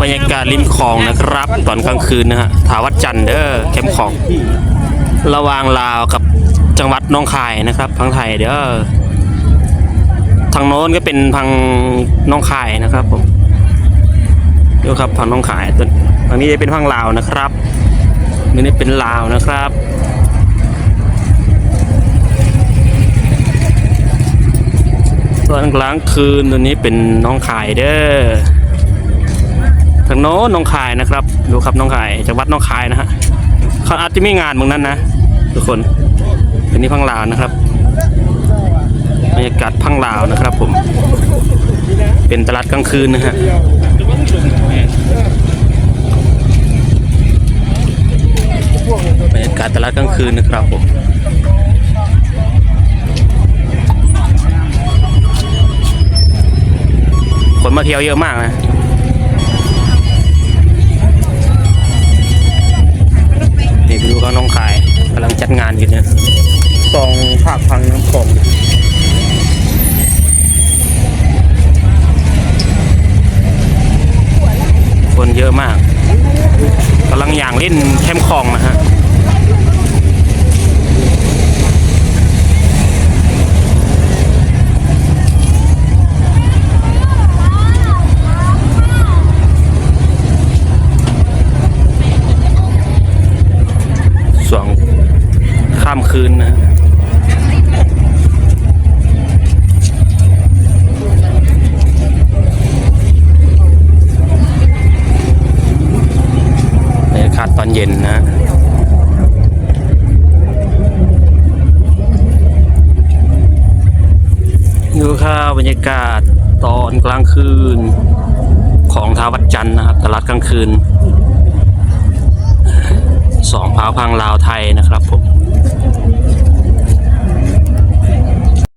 บรรยากาศริมคลองนะครับ ตอนกลางคืนนะฮะถาวัดจันทร์เด้อเข้มของ ระหว่างลาวกับจังหวัดน้องคายนะครับพังไทยเด้อทางโน้นก็เป็นพังน้องคายนะครับผมดูครับพังน้องคายตัวทางนี้จะเป็นพังลาวนะครับนี่เป็นลาวนะครับตอนกลางคืนตัวนี้เป็นน้องคายเด้อ ทางโน้นน้องคายนะครับ ดูครับน้องคายจังหวัดน้องคายนะฮะเขาอาจจะมีงานบางนั้นนะทุกคนอันนี้พังลาวนะครับบรรยากาศพังลาวนะครับ ผม เป็นตลาดกลางคืนนะฮะบรรยากาศตลาดกลางคืนนะครับผมคนมาเที่ยวเยอะมากนะ ภาคพังน้ำของคนเยอะมากกำลังอย่างเล่นแคมคลองนะฮะสองข้ามคืนนะฮะบรรยากาศตอนเย็นนะฮะ ดูข้าบรรยากาศตอนกลางคืน ของทาวัดจันทร์นะครับ ตลาดกลางคืนสองพาวพังลาวไทยนะครับผม